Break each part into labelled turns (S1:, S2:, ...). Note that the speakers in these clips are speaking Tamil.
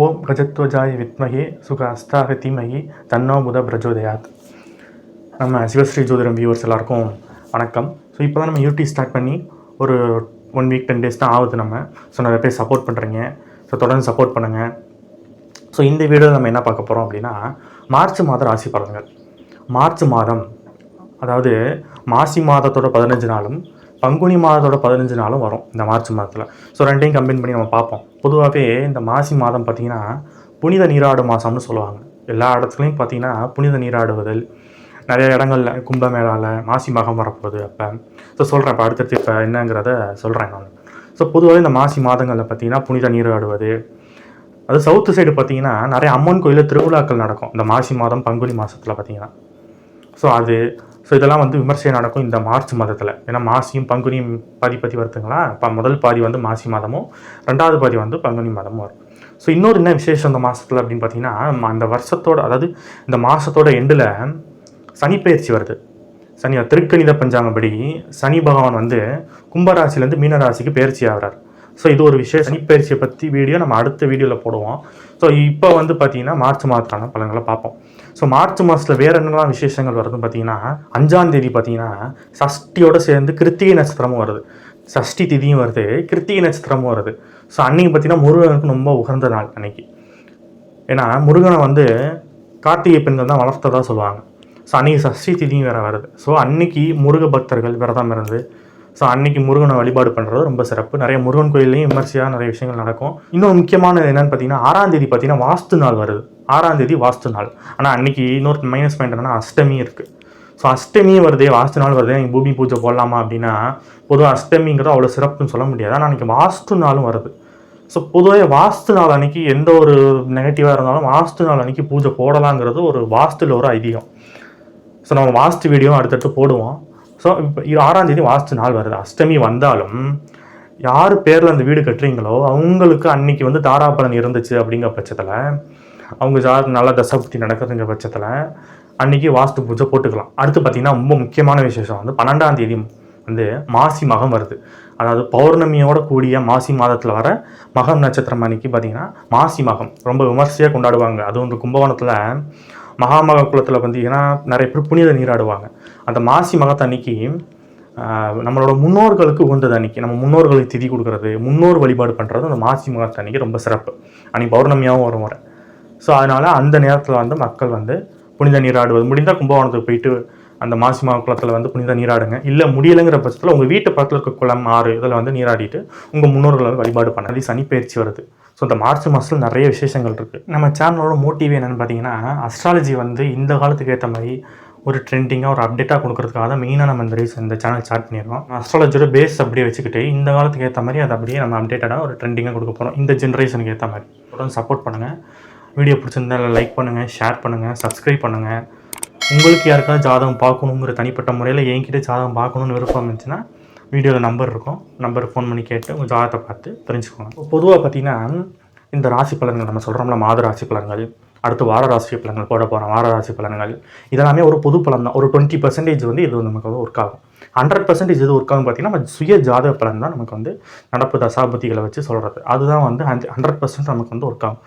S1: ஓம் கஜத்வஜாய வித்மகி சுக அஸ்தாக தீமகி தன்னோ புத பிரஜோதயாத். நம்ம சிவஸ்ரீ ஜோதிடம் வியூவர்ஸ் எல்லாருக்கும் வணக்கம். ஸோ இப்போ தான் நம்ம யூடியூப் ஸ்டார்ட் பண்ணி ஒரு ஒன் வீக் டென் டேஸ் தான் ஆகுது நம்ம. ஸோ நிறைய பேர் சப்போர்ட் பண்ணுறீங்க ஸோ தொடர்ந்து சப்போர்ட் பண்ணுங்கள் ஸோ இந்த வீடியோவில் நம்ம என்ன பார்க்க போகிறோம் அப்படின்னா மார்ச் மாத ராசி பலன்கள். மார்ச் மாதம் அதாவது மாசி மாதத்தோட பதினஞ்சு நாளும் பங்குனி மாதத்தோட பதினஞ்சு நாளும் வரும் இந்த மார்ச் மாதத்தில். ஸோ ரெண்டையும் கம்பைன் பண்ணி நம்ம பார்ப்போம். பொதுவாகவே இந்த மாசி மாதம் பார்த்திங்கன்னா புனித நீராடு மாதம்னு சொல்லுவாங்க. எல்லா இடத்துலையும் பார்த்திங்கன்னா புனித நீராடுவதல் நிறைய இடங்கள்ல கும்பமேளாவில் மாசி மகம் வரப்போகுது அப்போ. ஸோ சொல்கிறேன் இப்போ அடுத்தடுத்து இப்போ என்னங்கிறத சொல்கிறேன் நான். ஸோ பொதுவாகவே இந்த மாசி மாதங்களில் பார்த்திங்கன்னா புனித நீராடுவது. அது சவுத்து சைடு பார்த்தீங்கன்னா நிறைய அம்மன் கோயிலில் திருவிழாக்கள் நடக்கும். இந்த மாசி மாதம் பங்குனி மாதத்தில் பார்த்தீங்கன்னா ஸோ அது ஸோ இதெல்லாம் வந்து விமர்சையாக நடக்கும் இந்த மார்ச் மாதத்தில். ஏன்னா மாசியும் பங்குனியும் பாதி பற்றி வருதுங்களா? இப்போ முதல் பாதி வந்து மாசி மாதமும் ரெண்டாவது பாதி வந்து பங்குனி மாதமும் வரும். ஸோ இன்னொரு என்ன விசேஷம் இந்த மாதத்தில் அப்படின்னு பார்த்தீங்கன்னா அந்த வருஷத்தோட அதாவது இந்த மாதத்தோட எண்டில் சனிப்பெயர்ச்சி வருது. சனி திருக்கணித பஞ்சாங்கப்படி சனி பகவான் வந்து கும்பராசிலேருந்து மீனராசிக்கு பயிற்சி ஆகிறார். ஸோ இது ஒரு விஷயம் சனிப்பெயர்ச்சியை பற்றி வீடியோ நம்ம அடுத்த வீடியோவில் போடுவோம். ஸோ இப்போ வந்து பார்த்தீங்கன்னா மார்ச் மாதத்தான பலன்களை பார்ப்போம். ஸோ மார்ச் மாதத்தில் வேறு என்னெல்லாம் விசேஷங்கள் வருதுன்னு பார்த்தீங்கன்னா அஞ்சாம் தேதி பார்த்தீங்கன்னா சஷ்டியோட சேர்ந்து கிருத்திகை நட்சத்திரமும் வருது. சஷ்டி திதியும் வருது கிருத்திகை நட்சத்திரமும் வருது. ஸோ அன்றைக்கி பார்த்தீங்கன்னா முருகனுக்கு ரொம்ப உகந்த நாள் அன்னைக்கு. ஏன்னா முருகனை வந்து கார்த்திகை பெண்கள் தான் வளர்த்ததா சொல்லுவாங்க. ஸோ அன்றைக்கி சஷ்டி திதியும் வேறு வருது. ஸோ அன்னைக்கு முருக பக்தர்கள் விரதம் இருந்து ஸோ அன்னைக்கு முருகனை வழிபாடு பண்ணுறது ரொம்ப சிறப்பு. நிறைய முருகன் கோயில்லையும் விமர்சையாக நிறைய விஷயங்கள் நடக்கும். இன்னும் முக்கியமானது என்னன்னு பார்த்தீங்கன்னா ஆறாம் தேதி பார்த்தீங்கன்னா வாஸ்து நாள் வருது. ஆறாம் தேதி வாஸ்து நாள். ஆனால் அன்னைக்கு இன்னொரு மைனஸ் பாயிண்ட் என்னன்னா அஷ்டமி இருக்குது ஸோ அஷ்டமி வருதே வாஸ்து நாள் வருதே நீங்கள் பூமி பூஜை போடலாமா அப்படின்னா பொதுவாக அஷ்டமிங்கிறது அவ்வளோ சிறப்புன்னு சொல்ல முடியாது. ஆனால் அன்றைக்கி வாஸ்து நாளும் வருது. ஸோ பொதுவாக வாஸ்து நாள் அன்றைக்கி எந்த ஒரு நெகட்டிவாக இருந்தாலும் வாஸ்து நாள் அன்றைக்கி பூஜை போடலாங்கிறது ஒரு வாஸ்துவில் ஒரு ஐதீகம். ஸோ நம்ம வாஸ்து வீடியோ அடுத்தடுத்து போடுவோம். ஸோ இப்போ இது ஆறாம் தேதி வாஸ்து நாள் வருது. அஷ்டமி வந்தாலும் யார் பேரில் அந்த வீடு கட்டுறீங்களோ அவங்களுக்கு அன்னைக்கு வந்து தாராபலன் இருந்துச்சு அப்படிங்கிற பட்சத்தில் அவங்க ஜார் நல்ல தசபுத்தி நடக்கிறதுங்கிற பட்சத்தில் அன்னைக்கு வாஸ்து பூஜை போட்டுக்கலாம். அடுத்து பார்த்தீங்கன்னா ரொம்ப முக்கியமான விசேஷம் வந்து பன்னெண்டாம் தேதி வந்து மாசி மகம் வருது. அதாவது பௌர்ணமியோட கூடிய மாசி மாதத்தில் வர மகம் நட்சத்திரம் அன்னைக்கு பார்த்தீங்கன்னா மாசி மகம். ரொம்ப விமர்சையாக கொண்டாடுவாங்க. அதுவும் இந்த கும்பகோணத்தில் மகாமக குளத்தில் பார்த்தீங்கன்னா நிறைய பேர் புனித நீராடுவாங்க. அந்த மாசி மகத்தன்னைக்கு நம்மளோட முன்னோர்களுக்கு உகந்தது அன்னைக்கு. நம்ம முன்னோர்களுக்கு திதி கொடுக்கறது முன்னோர் வழிபாடு பண்ணுறது அந்த மாசி மகத்தன்னைக்கு ரொம்ப சிறப்பு. அன்னைக்கு பௌர்ணமியாகவும் வரும் வர. ஸோ அதனால் அந்த நேரத்தில் வந்து மக்கள் வந்து புனித நீராடுவது. முடிந்தால் கும்பகோணத்துக்கு போயிட்டு அந்த மாசி மக குளத்தில் வந்து புனித நீராடுங்க. இல்லை முடியலைங்கிற பட்சத்தில் உங்கள் வீட்டு பக்கத்தில் இருக்க குளம் ஆறு இதில் வந்து நீராடிட்டு உங்கள் முன்னோர்களை வழிபாடு பண்ண. சனி பயிற்சி வருது. ஸோ இந்த மார்ச் மாதத்தில் நிறைய விசேஷங்கள் இருக்குது நம்ம சேனலோட மோட்டிவ் என்னென்னு பார்த்தீங்கன்னா அஸ்ட்ராலஜி வந்து இந்த காலத்துக்கு ஏற்ற மாதிரி ஒரு ட்ரெண்டிங்காக ஒரு அப்டேட்டாக கொடுக்குறதுக்காக தான் மெயினாக நம்ம இந்த ரீஸ் இந்த சேனல் ஸ்டார்ட் பண்ணியிருக்கோம். அஸ்ட்ராலஜியோட பேஸ் அப்படியே வச்சுக்கிட்டு இந்த காலத்துக்கு ஏற்ற மாதிரி அதை அப்படியே நம்ம அப்டேட்டடாக ஒரு ட்ரெண்டிங்காக கொடுக்க போகிறோம் இந்த ஜென்ரேஷனுக்கு ஏற்ற மாதிரி. தொடர்ந்து சப்போர்ட் பண்ணுங்கள் வீடியோ பிடிச்சிருந்தா லைக் பண்ணுங்கள் ஷேர் பண்ணுங்கள் சப்ஸ்கிரைப் பண்ணுங்கள் உங்களுக்கு யாருக்காவது ஜாதகம் பார்க்கணுங்கிற தனிப்பட்ட முறையில் என்கிட்ட ஜாதகம் பார்க்கணுன்னு விருப்பம் இருந்துச்சுன்னா வீடியோவில் நம்பர் இருக்கும். நம்பருக்கு ஃபோன் பண்ணி கேட்டு உங்கள் ஜாதகத்தை பார்த்து தெரிஞ்சுக்கோங்க. பொதுவாக பார்த்தீங்கன்னா இந்த ராசி பலன்கள் நம்ம சொல்கிறோம்ல மாத ராசி பலன்கள் அடுத்து வார ராசி பலன்கள் போட போகிறோம் வார ராசி பலன்கள் இதெல்லாமே ஒரு பொது பலன் தான். ஒரு டுவெண்ட்டி பர்சன்டேஜ் வந்து இது நமக்கு வந்து ஒர்க் ஆகும். ஹண்ட்ரட் பர்சன்டேஜ் இது ஒர்க் ஆகும் பார்த்தீங்கன்னா நம்ம சுய ஜாதக பலன் தான் நமக்கு வந்து நடப்பு தசாபதிகளை வச்சு சொல்கிறது அதுதான் வந்து ஹண்ட்ரட் பர்சன்ட் நமக்கு வந்து ஒர்க் ஆகும்.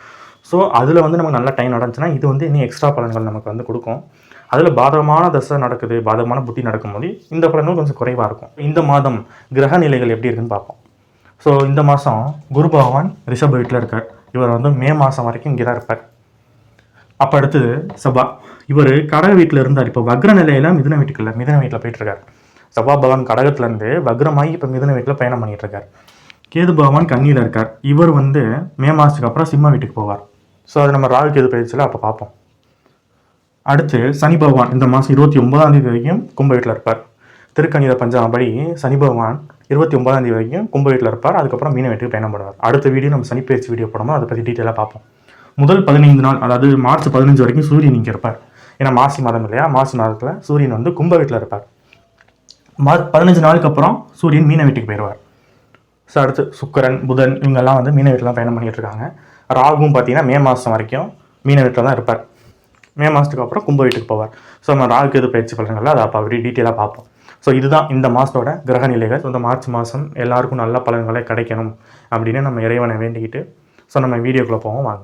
S1: ஸோ அதில் வந்து நமக்கு நல்ல டைம் நடந்துச்சுன்னா இது வந்து இன்னும் எக்ஸ்ட்ரா பலன்கள் நமக்கு வந்து கொடுக்கும். அதில் பாதகமான தசை நடக்குது பாதகமான புத்தி நடக்கும்போது இந்த பலன்கள் கொஞ்சம் குறைவாக இருக்கும். இந்த மாதம் கிரக நிலைகள் எப்படி இருக்குன்னு பார்ப்போம். ஸோ இந்த மாதம் குரு பகவான் ரிஷப் வீட்டில் இருக்கார். இவர் வந்து மே மாதம் வரைக்கும் இங்கே தான் இருப்பார். அப்போ அடுத்தது செவ்வா. இவர் கடக வீட்டில் இருந்தார். இப்போ வக்ர நிலையில மிதன வீட்டுக்கு இல்லை வீட்டில் போயிட்டு இருக்கார் சபா பகவான் கடகத்துலேருந்து வக்ரமாகி இப்போ மிதன வீட்டில் பயணம் பண்ணிகிட்டு இருக்கார் கேது பகவான் கண்ணியில் இருக்கார். இவர் வந்து மே மாதத்துக்கு அப்புறம் சிம்ம வீட்டுக்கு போவார். ஸோ அது நம்ம ராகு கேது பயிற்சியில் அப்போ பார்ப்போம். அடுத்து சனி பகவான் இந்த மாதம் இருபத்தி ஒன்பதாம் தேதி வரைக்கும் கும்ப வீட்டில் இருப்பார். திருக்கணித பஞ்சாபடி சனி பகவான் இருபத்தி ஒன்பதாம் தேதி வரைக்கும் கும்ப வீட்டில் இருப்பார். அதுக்கப்புறம் மீன வீட்டுக்கு பயணம் பண்ணுவார் அடுத்த வீடியோ நம்ம சனிப்பயிற்சி வீடியோ போடும்போது அதை பற்றி டீட்டெயிலாக பார்ப்போம். முதல் பதினைந்து நாள் அதாவது மார்ச் பதினஞ்சு வரைக்கும் சூரியன் இங்கே இருப்பார். ஏன்னா மாசி மாதம் இல்லையா? மாசி மாதத்தில் சூரியன் வந்து கும்ப வீட்டில் இருப்பார். மார்ச் பதினஞ்சு நாளுக்கு அப்புறம் சூரியன் மீன வீட்டுக்கு போயிடுவார். ஸோ அடுத்து சுக்கரன் புதன் இவங்கெல்லாம் வந்து மீன வீட்டில் பயணம் பண்ணிகிட்டு இருக்காங்க. ராகுவும் பார்த்தீங்கன்னா மே மாதம் வரைக்கும் மீன வீட்டில் தான் இருப்பார். மே மாதத்துக்கு அப்புறம் கும்ப வீட்டுக்கு போவார். ஸோ நம்ம ராகு எது பயிற்சி பலன்கள் அதை அப்போ அப்படி டீட்டெயிலாக பார்ப்போம். ஸோ இதுதான் இந்த மாதத்தோட கிரக நிலைகள். இந்த மார்ச் மாதம் எல்லாருக்கும் நல்ல பலன்களை கிடைக்கணும் அப்படின்னு நம்ம இறைவனை வேண்டிக்கிட்டு ஸோ நம்ம வீடியோக்குள்ளே போவோம். வாங்க.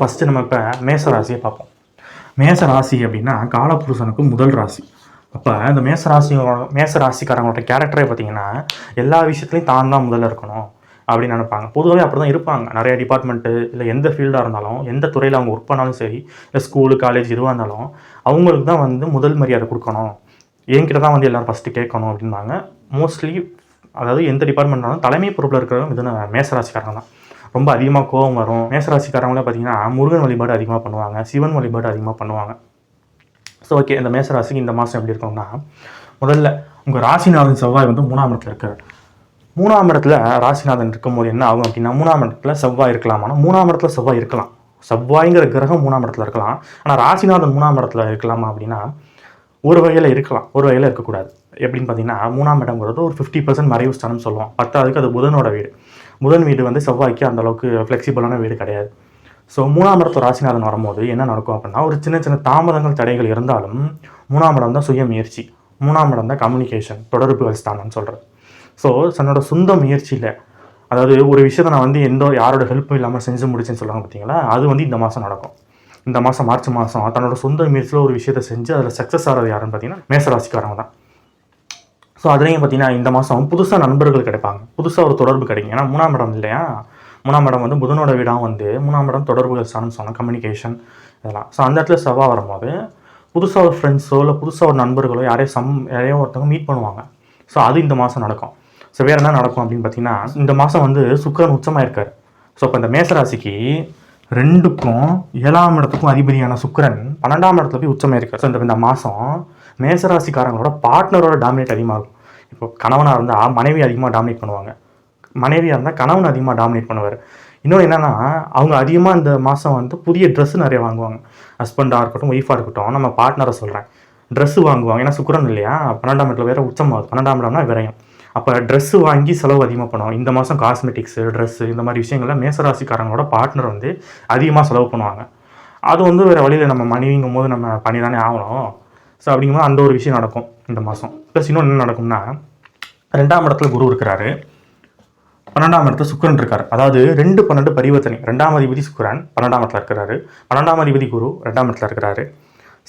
S1: ஃபஸ்ட்டு நம்ம இப்போ மேச ராசியை பார்ப்போம். மேச ராசி அப்படின்னா காலபுருஷனுக்கு முதல் ராசி. அப்போ இந்த மேச மேசராசிக்காரங்களோட மேச ராசிக்காரங்களோட கேரக்டரே பார்த்தீங்கன்னா எல்லா விஷயத்துலையும் தான் தான் முதல்ல இருக்கணும் அப்படின்னு நினைப்பாங்க. பொதுவாகவே அப்படி தான் இருப்பாங்க. நிறைய டிபார்ட்மெண்ட்டு இல்லை எந்த ஃபீல்டாக இருந்தாலும் எந்த துறையில் அவங்க ஒர்க் பண்ணாலும் சரி இல்லை ஸ்கூலு காலேஜ் எதுவாக இருந்தாலும் அவங்களுக்கு தான் வந்து முதல் மரியாதை கொடுக்கணும். என்கிட்ட தான் வந்து எல்லோரும் ஃபஸ்ட்டு கேட்கணும் அப்படின்பாங்க மோஸ்ட்லி அதாவது எந்த டிபார்ட்மெண்ட்னாலும் தலைமை பொறுப்பில் இருக்கிறவங்க இது மேசராசிக்காரங்க தான். ரொம்ப அதிகமாக கோவம் வரும். மேசராசிக்காரங்களே பார்த்தீங்கன்னா முருகன் வழிபாடு அதிகமாக பண்ணுவாங்க சிவன் வழிபாடு அதிகமாக பண்ணுவாங்க. ஸோ ஓகே இந்த மேசராசிக்கு இந்த மாதம் எப்படி இருக்கும்னா முதல்ல உங்கள் ராசிநாதன் செவ்வாய் வந்து மூணாம் இடத்துல இருக்கார். மூணாம் இடத்துல ராசிநாதன் இருக்கும்போது என்ன ஆகும் அப்படின்னா மூணாம் இடத்துல செவ்வாய் இருக்கலாமா. மூணாம் இடத்துல செவ்வாய் இருக்கலாம். செவ்வாய்ங்கிற கிரகம் மூணாம் இடத்துல இருக்கலாம். ஆனால் ராசிநாதன் மூணாம் இடத்துல இருக்கலாமா அப்படின்னா ஒரு வகையில் இருக்கலாம். ஒரு வகையில் இருக்கக்கூடாது. எப்படின்னு பார்த்தீங்கன்னா மூணாம் இடங்கிறது ஒரு ஃபிஃப்டி பர்சன்ட் மறைவு ஸ்தானம் சொல்லுவோம் பத்தாவதுக்கு அது புதனோட வீடு. புதன் வீடு வந்து செவ்வாய்க்கு அந்தளவுக்கு ஃப்ளெக்சிபிளான வீடு கிடையாது. ஸோ மூணாம் இடத்துல ராசிநாதன் வரும்போது என்ன நடக்கும் அப்படின்னா ஒரு சின்ன சின்ன தாமதங்கள் தடைகள் இருந்தாலும் மூணாம் இடம் தான் சுய முயற்சி. மூணாம் இடம் தான் கம்யூனிகேஷன் தொடர்புகள் ஸ்தானம்னு சொல்கிறது ஸோ தன்னோட சொந்த முயற்சியில் அதாவது ஒரு விஷயத்தை நான் வந்து எந்த யாரோட ஹெல்ப்பும் இல்லாமல் செஞ்சு முடிச்சேன்னு சொல்லுவாங்க பார்த்தீங்களா? அது வந்து இந்த மாதம் நடக்கும். இந்த மாதம் மார்ச் மாதம் தன்னோட சொந்த முயற்சியில் ஒரு விஷயத்தை செஞ்சு அதில் சக்ஸஸ் ஆகிறது யாருன்னு பார்த்தீங்கன்னா மேசராசிக்காரங்க தான். ஸோ அதுலேயும் பார்த்தீங்கன்னா இந்த மாதம் புதுசாக நண்பர்கள் கிடைப்பாங்க. புதுசாக ஒரு தொடர்பு கிடைக்கும். ஏன்னா மூணாம் இடம் இல்லையா? மூணாம் இடம் வந்து புதனோட வீடாக வந்து மூணாம் இடம் தொடர்புகள் ஸ்தானம் சொன்னால் கம்யூனிகேஷன் இதெல்லாம். ஸோ அந்த இடத்துல செவ்வாய் வரும்போது புதுசாக ஒரு ஃப்ரெண்ட்ஸோ இல்லை புதுசாக ஒரு நண்பர்களோ யாரையும் சம் யாரையோ ஒருத்தவங்க மீட் பண்ணுவாங்க. ஸோ அது இந்த மாதம் நடக்கும். ஸோ வேறு என்ன நடக்கும் அப்படின்னு பார்த்தீங்கன்னா இந்த மாதம் வந்து சுக்கிரன் உச்சமாக இருக்கார் ஸோ இப்போ இந்த மேசராசிக்கு ரெண்டுக்கும் ஏழாம் இடத்துக்கும் அதிபதியான சுக்கரன் பன்னெண்டாம் இடத்துல போய் உச்சமாக இருக்கார் ஸோ இந்த இந்த மாதம் மேசராசிக்காரங்களோட பார்ட்னரோட டாமினேட் அதிகமாக இருக்கும். இப்போ கணவனாக இருந்தால் மனைவி அதிகமாக டாமினேட் பண்ணுவாங்க. மனைவியாக இருந்தால் கணவன் அதிகமாக டாமினேட் பண்ணுவார். இன்னொன்று என்னென்னா அவங்க அதிகமாக இந்த மாதம் வந்து புதிய ட்ரெஸ்ஸு நிறைய வாங்குவாங்க. ஹஸ்பண்டாக இருக்கட்டும் ஒய்ஃபாக இருக்கட்டும் நம்ம பார்ட்னரை சொல்கிறேன் ட்ரெஸ்ஸு வாங்குவாங்க. ஏன்னா சுக்கரன் இல்லையா? பன்னெண்டாம் இடத்துல வேறு உச்சமாகுது பன்னெண்டாம் இடம்னா விரயம். அப்போ ட்ரெஸ்ஸு வாங்கி செலவு அதிகமாக பண்ணுவாங்க. இந்த மாதம் காஸ்மெட்டிக்ஸு ட்ரெஸ்ஸு இந்த மாதிரி விஷயங்கள்லாம் மேசராசிக்காரங்களோட பார்ட்னர் வந்து அதிகமாக செலவு பண்ணுவாங்க. அது வந்து வேறு வழியில் நம்ம மனைவிங்கும் போது நம்ம பண்ணி தானே ஆகணும். ஸோ அப்படிங்கும்போது அந்த ஒரு விஷயம் நடக்கும் இந்த மாதம் ப்ளஸ் இன்னொன்று என்ன நடக்கும்னா ரெண்டாம் இடத்துல குரு இருக்கிறாரு. பன்னெண்டாம் இடத்துல சுக்கரன் இருக்கார். அதாவது ரெண்டு பன்னெண்டு பரிவர்த்தனை. ரெண்டாம் அதிபதி சுக்கரன் பன்னெண்டாம் இடத்துல இருக்கிறாரு. பன்னெண்டாம் அதிபதி குரு ரெண்டாம் இடத்துல இருக்கிறாரு.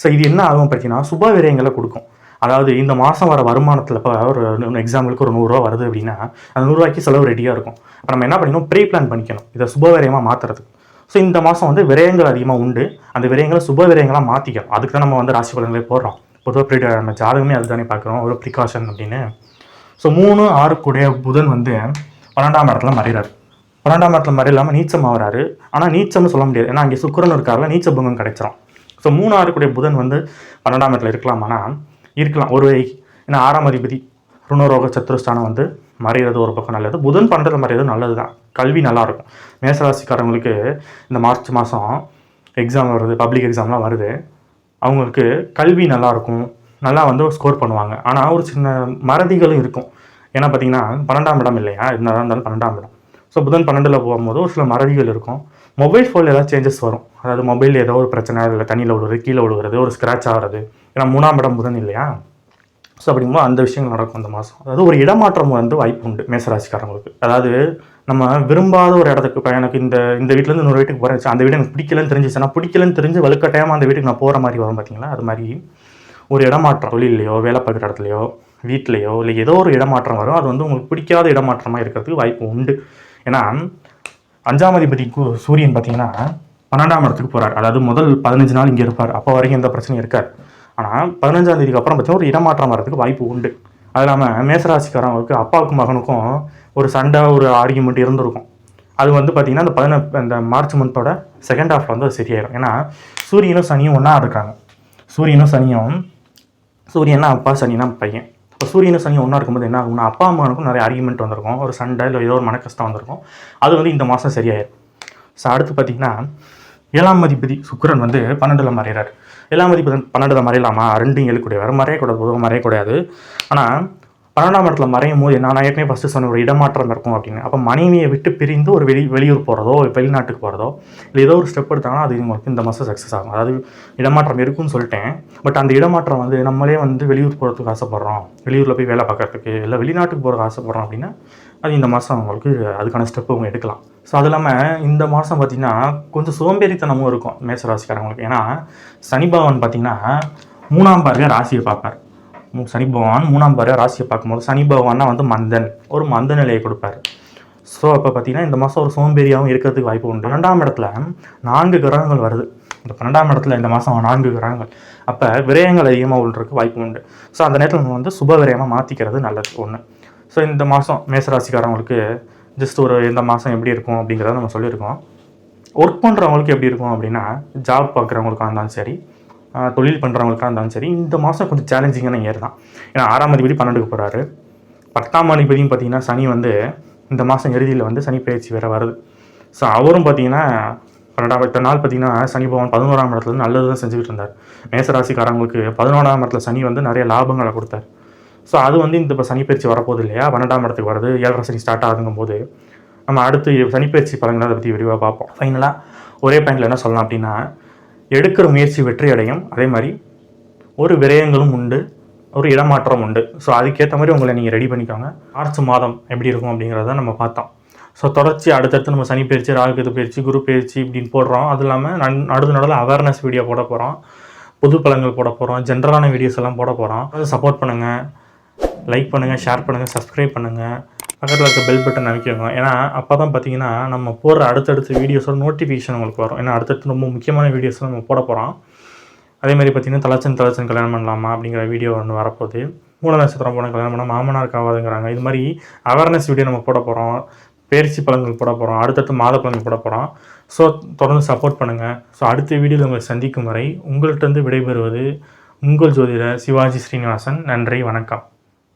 S1: ஸோ இது என்ன ஆகும் பார்த்தீங்கன்னா சுப விரயங்களை கொடுக்கும். அதாவது இந்த மாதம் வர வருமானத்தில் இப்போ ஒரு எக்ஸாம்பிளுக்கு ஒரு நூறுரூவா வருது அப்படின்னா அந்த நூறுரூவாய்க்கு செலவு ரெடியாக இருக்கும். அப்போ நம்ம என்ன பண்ணிக்கணும்? ப்ரீ பிளான் பண்ணிக்கணும். இதை சுப விரயமாக மாற்றுறதுக்கு ஸோ இந்த மாதம் வந்து விரயங்கள் அதிகமாக உண்டு. அந்த விரயங்களை சுப விரயங்களாக மாற்றிக்கணும் அதுக்கு தான் நம்ம வந்து ராசி பலன்களே போடுறோம். பொதுவாக ப்ரீ நம்ம ஜாதகமே அதுதானே பார்க்குறோம். ஒரு ப்ரிகாஷன் அப்படின்னு. ஸோ மூணு ஆறு கூடிய புதன் வந்து பன்னெண்டாம் இடத்துல மறைகிறார் பன்னெண்டாம் இடத்துல மறையில்லாமல் நீச்சம் ஆகிறாரு ஆனால் நீச்சம்னு சொல்ல முடியாது. ஏன்னா அங்கே சுக்கரன் இருக்காருல நீச்ச பங்கம் கிடைச்சிரும். ஸோ மூணு புதன் வந்து பன்னெண்டாம் இடத்துல இருக்கலாமானா இருக்கலாம். ஒரு வகை ஏன்னா ஆறாம் அதிபதி ருணரோக சத்துருஸ்தானம் வந்து மறைகிறது ஒரு பக்கம் நல்லது. புதன் பண்ணுறது மறைகிறது நல்லது தான் கல்வி நல்லாயிருக்கும். மேசராசிக்காரங்களுக்கு இந்த மார்ச் மாதம் எக்ஸாம் வருது பப்ளிக் எக்ஸாம்லாம் வருது. அவங்களுக்கு கல்வி நல்லாயிருக்கும். நல்லா வந்து ஸ்கோர் பண்ணுவாங்க. ஆனால் ஒரு சின்ன மறதிகளும் இருக்கும். ஏன்னா பார்த்தீங்கன்னா பன்னெண்டாம் இடம் இல்லையா? என்னதான் இருந்தாலும் பன்னெண்டாம் இடம். ஸோ புதன் பன்னெண்டில் போகும்போது ஒரு சில மறதிகள் இருக்கும். மொபைல் ஃபோனில் ஏதாவது சேஞ்சஸ் வரும். அதாவது மொபைல் ஏதோ ஒரு பிரச்சனை இல்லை தண்ணியில் விழுவுறது கீழே விழுகிறது ஒரு ஸ்க்ராட்ச் ஆகிறது. ஏன்னா மூணாம் இடம் புதன் இல்லையா? ஸோ அப்படிங்கும்போது அந்த விஷயங்கள் நடக்கும் அந்த மாதம். அதாவது ஒரு இடமாற்றம் வந்து வாய்ப்பு உண்டு மேசராசிக்காரங்களுக்கு. அதாவது நம்ம விரும்பாத ஒரு இடத்துக்கு இப்போ எனக்கு இந்த இந்த வீட்டிலேருந்து இன்னொரு வீட்டுக்கு போகிறேன் அந்த வீடு எனக்கு பிடிக்கலன்னு தெரிஞ்சிச்சுன்னா பிடிக்கலன்னு தெரிஞ்சு வலுக்கட்டாயமாக அந்த வீட்டுக்கு நான் போகிற மாதிரி வரும் பார்த்தீங்களா? அது மாதிரி ஒரு இடமாற்றம் தொழிலையோ வேலை பார்க்குற இடத்துலையோ வீட்லேயோ இல்லை ஏதோ ஒரு இடமாற்றம் வரும். அது வந்து உங்களுக்கு பிடிக்காத இடமாற்றமாக இருக்கிறதுக்கு வாய்ப்பு உண்டு. ஏன்னா அஞ்சாம் அதிபதி கு- சூரியன் பார்த்தீங்கன்னா பன்னெண்டாம் இடத்துக்கு போகிறார் அதாவது முதல் பதினஞ்சு நாள் இங்கே இருப்பார். அப்போ வரைக்கும் எந்த பிரச்சனையும் இருக்காது. ஆனால் பதினஞ்சாம் தேதிக்கு அப்புறம் பார்த்தீங்கன்னா ஒரு இடமாற்றம் வரதுக்கு வாய்ப்பு உண்டு. அது இல்லாமல் மேசராசிக்காரவங்களுக்கு அப்பாவுக்கும் மகனுக்கும் ஒரு சண்டை ஒரு ஆர்கியூமெண்ட் இருந்திருக்கும். அது வந்து பார்த்திங்கன்னா அந்த பதின அந்த மார்ச் மந்தோட செகண்ட் ஹாஃப்ல வந்து அது சரியாயிடும் ஏன்னா சூரியனும் சனியும் ஒன்றா இருக்காங்க. சூரியனும் சனியும் சூரியன்னா அப்பா சனினா பையன். இப்போ சூரியனும் சனி ஒன்றா இருக்கும்போது என்ன ஆகும்னா அப்பா அம்மாவுக்கும் நிறைய ஆர்குமெண்ட் வந்திருக்கும். ஒரு சண்டை இல்லை ஏதோ ஒரு மனக்கஷ்டம் வந்திருக்கும். அது வந்து இந்த மாதம் சரியாயிடும் ஸோ அடுத்து பார்த்தீங்கன்னா ஏழாம் அதிபதி சுக்கரன் வந்து பன்னெண்டில் மறைகிறார் ஏழாம் அதிபதி பன்னெண்டில் மறையலாமா? ரெண்டும் ஏழுக்கூடியவர். மறையக்கூடாது பொதுவாக மறையக்கூடாது. ஆனால் பன்னெண்டாம் இடத்துல மறையும் போது நான் ஏற்கனவே ஃபஸ்ட்டு சொன்ன ஒரு இடமாற்றம் இருக்கும் அப்படின்னு. அப்போ மனைவியை விட்டு பிரிந்து ஒரு வெளி வெளியூர் போகிறதோ வெளிநாட்டுக்கு போகிறதோ இல்லை ஏதோ ஒரு ஸ்டெப் எடுத்தாங்கன்னா அது உங்களுக்கு இந்த மாதம் சக்ஸஸ் ஆகும். அதாவது இடமாற்றம் இருக்குன்னு சொல்லிட்டேன். பட் அந்த இடமாற்றம் வந்து நம்மளே வந்து வெளியூர் போகிறதுக்கு ஆசைப்பட்றோம். வெளியூரில் போய் வேலை பார்க்கறதுக்கு இல்லை வெளிநாட்டுக்கு போகிறதுக்கு ஆசைப்பட்றோம் அப்படின்னா அது இந்த மாதம் உங்களுக்கு அதுக்கான ஸ்டெப்பு அவங்க எடுக்கலாம். ஸோ அது இல்லாமல் இந்த மாதம் பார்த்திங்கன்னா கொஞ்சம் சோம்பேறித்தனமும் இருக்கும் மேசராசிக்காரங்களுக்கு ஏன்னா சனி பகவான் பார்த்திங்கன்னா மூணாம் பார்வையாக ராசியை பார்ப்பார். சனி பகவான் மூணாம் பாரு ராசியை பார்க்கும்போது சனி பகவான்னா வந்து மந்தன். ஒரு மந்த நிலையை கொடுப்பாரு. ஸோ அப்போ பார்த்தீங்கன்னா இந்த மாதம் ஒரு சோம்பேறியாகவும் இருக்கிறதுக்கு வாய்ப்பு உண்டு. ரெண்டாம் இடத்துல நான்கு கிரகங்கள் வருது. இந்த பன்னெண்டாம் இடத்துல இந்த மாதம் நான்கு கிரகங்கள். அப்போ விரயங்கள் அதிகமாக உள்ளதுக்கு வாய்ப்பு உண்டு. ஸோ அந்த நேரத்தில் நம்ம வந்து சுப விரயமாக மாற்றிக்கிறது நல்லது ஒன்று ஸோ இந்த மாதம் மேசராசிக்காரவங்களுக்கு ஜஸ்ட் ஒரு இந்த மாதம் எப்படி இருக்கும் அப்படிங்கிறத நம்ம சொல்லியிருக்கோம். ஒர்க் பண்ணுறவங்களுக்கு எப்படி இருக்கும் அப்படின்னா ஜாப் பார்க்குறவங்களுக்காக இருந்தாலும் சரி தொழில் பண்ணுறவங்களுக்காக இருந்தாலும் சரி இந்த மாதம் கொஞ்சம் சேலஞ்சிங்கான இயர் தான். ஏன்னா ஆறாம் அதிபதி பன்னெண்டுக்கு போகிறாரு பத்தாம் அதிபதியும் பார்த்தீங்கன்னா சனி வந்து இந்த மாதம் இறுதியில் வந்து சனி பயிற்சி வேறு வருது. ஸோ அவரும் பார்த்தீங்கன்னா பன்னெண்டாம் இத்தனை நாள் பார்த்தீங்கன்னா சனி பகவான் பதினோராம் இடத்துல நல்லது தான் செஞ்சுக்கிட்டு இருந்தார். மேசராசிக்காரங்களுக்கு பதினோராம் இடத்துல சனி வந்து நிறைய லாபங்களை கொடுத்தார். ஸோ அது வந்து இந்த இப்போ சனிப்பயிற்சி வரப்போகுது இல்லையா? பன்னெண்டாம் இடத்துக்கு வருது ஏழரை சனி ஸ்டார்ட் ஆகுதுங்கும் போது நம்ம அடுத்து சனிப்பயிற்சி பலன்களை அதை பற்றி விரிவாக பார்ப்போம். ஃபைனலாக ஒரே பாயிண்டில் என்ன சொல்லலாம் அப்படின்னா எடுக்கிற முயற்சி வெற்றி அடையும் அதே மாதிரி ஒரு விரயங்களும் உண்டு ஒரு இடமாற்றம் உண்டு. ஸோ அதுக்கேற்ற மாதிரி உங்களை நீங்கள் ரெடி பண்ணிக்கோங்க. மார்ச் மாதம் எப்படி இருக்கும் அப்படிங்கிறத நம்ம பார்த்தோம். ஸோ தொடர்ச்சி அடுத்தடுத்து நம்ம சனி பயிற்சி ராகுகேது பயிற்சி குரு பயிற்சி இப்படின்னு போடுறோம். அது இல்லாமல் நன் நடுவு நடுவில் அவேர்னஸ் வீடியோ போட போகிறோம் புது பழங்கள் போட போகிறோம் ஜென்ரலான வீடியோஸ் எல்லாம் போட போகிறோம் அதை சப்போர்ட் பண்ணுங்கள் லைக் பண்ணுங்கள் ஷேர் பண்ணுங்கள் சப்ஸ்கிரைப் பண்ணுங்கள் பக்கத்தில் இருக்க பெல் பட்டன் அமைக்கோங்க ஏன்னா அப்போ தான் பார்த்தீங்கன்னா நம்ம போடுற அடுத்தடுத்த வீடியோஸோட நோட்டிஃபிகேஷன் உங்களுக்கு வரும். ஏன்னா அடுத்தடுத்து ரொம்ப முக்கியமான வீடியோஸ் நம்ம போட போகிறோம் அதே மாதிரி பார்த்தீங்கன்னா தலச்சன் தலச்சன் கல்யாணம் பண்ணலாமா அப்படிங்கிற வீடியோ ஒன்று வரப்போகுது. மூல நட்சத்திரம் போன கல்யாணம் பண்ணால் மாமனாருக்கு ஆகாதுங்கிறாங்க. இது மாதிரி அவேர்னஸ் வீடியோ நம்ம போட போகிறோம் பேரிச்சி பழங்கள் போட போகிறோம் அடுத்தடுத்து மாத பழங்கள் போட போகிறோம் ஸோ தொடர்ந்து சப்போர்ட் பண்ணுங்கள் ஸோ அடுத்த வீடியோவில் உங்களை சந்திக்கும் வரை உங்கள்கிட்ட இருந்து விடைபெறுவது உங்கள் ஜோதிடர் சிவாஜி ஸ்ரீனிவாசன். நன்றி வணக்கம்.